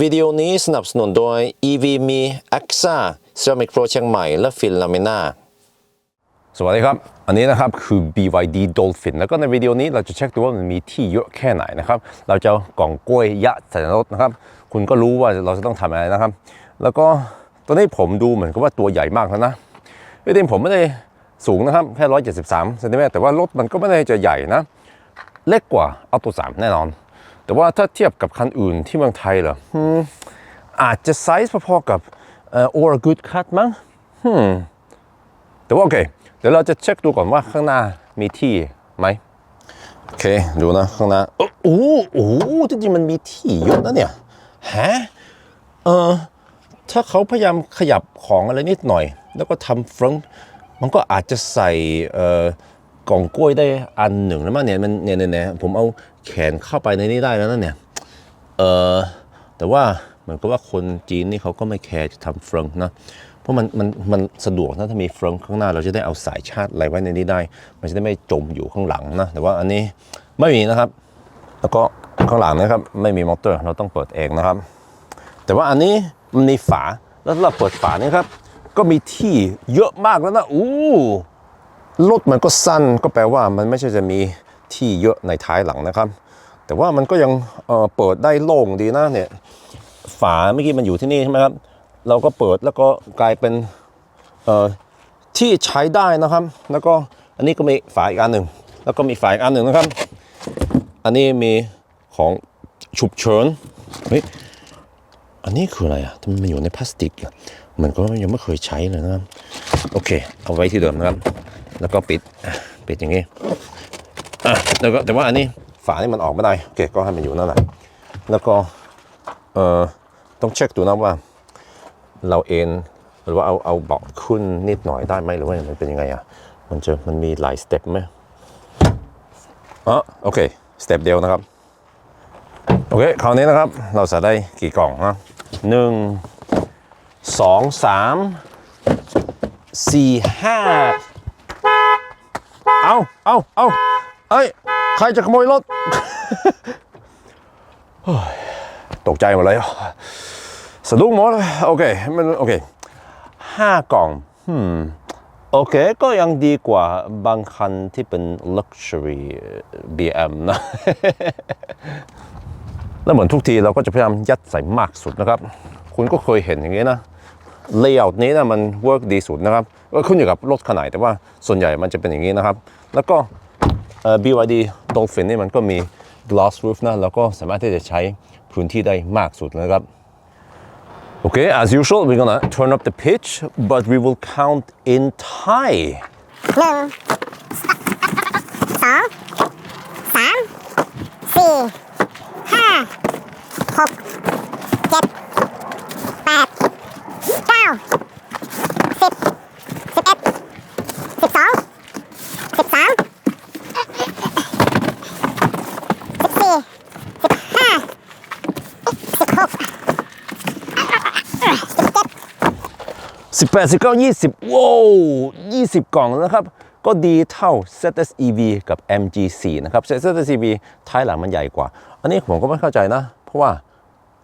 วิดีโอนี้สนับสนุนโดย EV มี AXA Ceramic Pro เชียงใหม่ และฟินลามิน่าสวัสดีครับ อันนี้นะครับคือ BYD Dolphin แล้วก็ในวิดีโอนี้เราจะเช็คดูว่ามันมีที่เยอะแค่ไหนนะครับ เราจะกล่องกล้วยยะใส่รถนะครับ คุณก็รู้ว่าเราจะต้องทำอะไรนะครับ แล้วก็ตอนนี้ผมดูเหมือนกับว่าตัวใหญ่มากแล้วนะจริงผมไม่ได้สูงนะครับแค่ 173เซนติเมตรแต่ว่ารถมันก็ไม่ได้จะใหญ่นะ เล็กกว่าเอาตัว3แน่นอน แต่ว่าถ้าเทียบกับคันอื่นที่เมืองไทยเหรออืมอาจจะไซส์พอๆกับเอ่อ or a good cut มั้งแต่ว่าโอเค เดี๋ยวเราจะเช็คดูก่อนว่าข้างหน้ามีที่ไหมโอเค ดูนะข้างหน้า โอ้โหโอ้โหจริงๆมันมีที่เยอะนะเนี่ยฮะเออถ้าเขาพยายามขยับของอะไรนิดหน่อย แล้วก็ทำฟรอนต์มันก็อาจจะใส่เอ่อกล่องกล้วยได้อันหนึ่งแล้วมั้งเนี่ยมันเนี่ยเนี่ยเนี่ยผมเอา แขนเข้าไปในนี้ได้แล้วนะเนี่ยเออแต่ว่าเหมือนกับว่าคนจีนนี่เขาก็ไม่แคร์จะทำเฟรนช์นะเพราะมันมันมันสะดวกนะถ้ามีเฟรนช์ข้างหน้าเราจะได้เอาสายชาร์จอะไรไว้ในนี้ได้ มันจะได้ไม่จมอยู่ข้างหลังนะแต่ว่าอันนี้ไม่มีนะครับ แล้วก็ข้างหลังนะครับไม่มีมอเตอร์เราต้องเปิดเองนะครับ แต่ว่าอันนี้มันมีฝาแล้วเราเปิดฝานี่ครับก็มีที่เยอะมากแล้วนะอู้รถมันก็สั้นก็แปลว่ามันไม่ใช่จะมี ที่เยอะในท้ายหลังนะครับ แต่ว่ามันก็ยังเเปิดได้โล่งดีนะเนี่ยฝาเมื่อกี้มันอยู่ที่นี่ใช่ไหมครับ เราก็เปิดแล้วก็กลายเป็นที่ใช้ได้นะครับ แล้วก็อันนี้ก็มีฝาอีกอันหนึ่งแล้วก็มีฝาอีกอันหนึ่งนะครับ อันนี้มีของฉุกเฉินเฮ้ยอันนี้คืออะไรอะทำไมมันอยู่ในพลาสติกอะเหมือนก็ยังไม่เคยใช้เลยนะครับ โอเค เอาไว้ที่เดิมนะครับ แล้วก็ปิดปิดอย่างนี้ อะแล้วก็แต่ว่าอันนี้ฝานี่มันออกไม่ได้โอเคก็ให้มันอยู่นั่นแหละแล้วก็เอ่อต้องเช็คดูนะว่า เราเอ็นหรือว่าเอาเอาเบาะขึ้นนิดหน่อยได้ไหมหรือว่ามันเป็นยังไงอะมันจะมันมีหลายสเต็ปไหมอ๋อโอเคสเต็ปเดียวนะครับโอเคคราวนี้นะครับเราใส่ได้กี่กล่องนะหนึ่งสองสามสี่ห้าเอาเอาเอา เอ้ย ใครจะขโมยรถ ตกใจหมดเลยสะดุ้งหมดเลยโอเคมันโอเคห้ากล่องอืมโอเค ก็ยังดีกว่าบางคันที่เป็น luxury BM นะ แล้วเหมือนทุกทีเราก็จะพยายามยัดใส่มากสุดนะครับ คุณก็เคยเห็นอย่างนี้นะ layout นี้นะมันเวิร์กดีสุดนะครับก็ขึ้นอยู่กับรถขนาดแต่ว่าส่วนใหญ่มันจะเป็นอย่างนี้นะครับ แล้วก็ BYD Dolphin นี่มันก็มี glass roof นะแล้วก็สามารถที่จะใช้พื้นที่ได้มากสุดนะครับ Okay, as usual, we're gonna turn up the pitch, but we will count in Thai. หนึ่งสองสามสี่ห้าหกเจ็ดแปดเก้าสิบสิบเอ็ดสิบสองสิบสามสิบสี่สิบห้าสิบหกสิบเจ็ด 18 19 20 ว้าว20 กล่องนะครับ ก็ดีเท่า ZS EV กับ MG4 นะครับ ZS EV ท้ายหลังมันใหญ่กว่า อันนี้ผมก็ไม่เข้าใจนะ เพราะว่า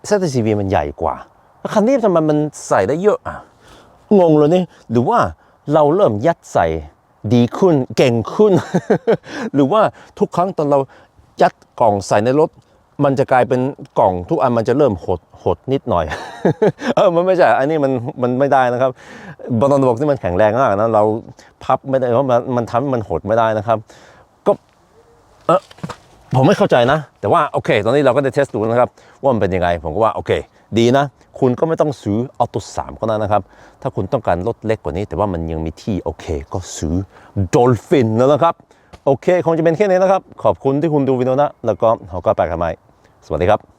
ZS EV มันใหญ่กว่าแล้วคันนี้ทำไมมันใส่ได้เยอะอะงงเลยนี่หรือว่าเราเริ่มยัดใส่ดีขึ้นเก่งขึ้น หรือว่าทุกครั้งตอนเรายัดกล่องใส่ในรถ มันจะกลายเป็นกล่องทุกอันมันจะเริ่มหดหดนิดหน่อย เออมันไม่ใช่อันนี้มันมันไม่ได้นะครับบอลบอกที่มันแข็งแรงมากนะเราพับไม่ได้เพราะมันมันทำให้มันหดไม่ได้นะครับ ก็เออผมไม่เข้าใจนะ แต่ว่าโอเค ตอนนี้เราก็ได้เทสดูนะครับ ว่ามันเป็นยังไง ผมก็ว่าโอเค ดีนะ คุณก็ไม่ต้องซื้อออโต้สามก็ได้นะครับ ถ้าคุณต้องการรถเล็กกว่านี้ แต่ว่ามันยังมีที่โอเค ก็ซื้อ Dolphin แล้วนะครับ โอเค คงจะเป็นแค่นี้นะครับ ขอบคุณที่คุณดูวิดีโอนะ แล้วก็เขาก็ไปกันใหม่ สวัสดีครับ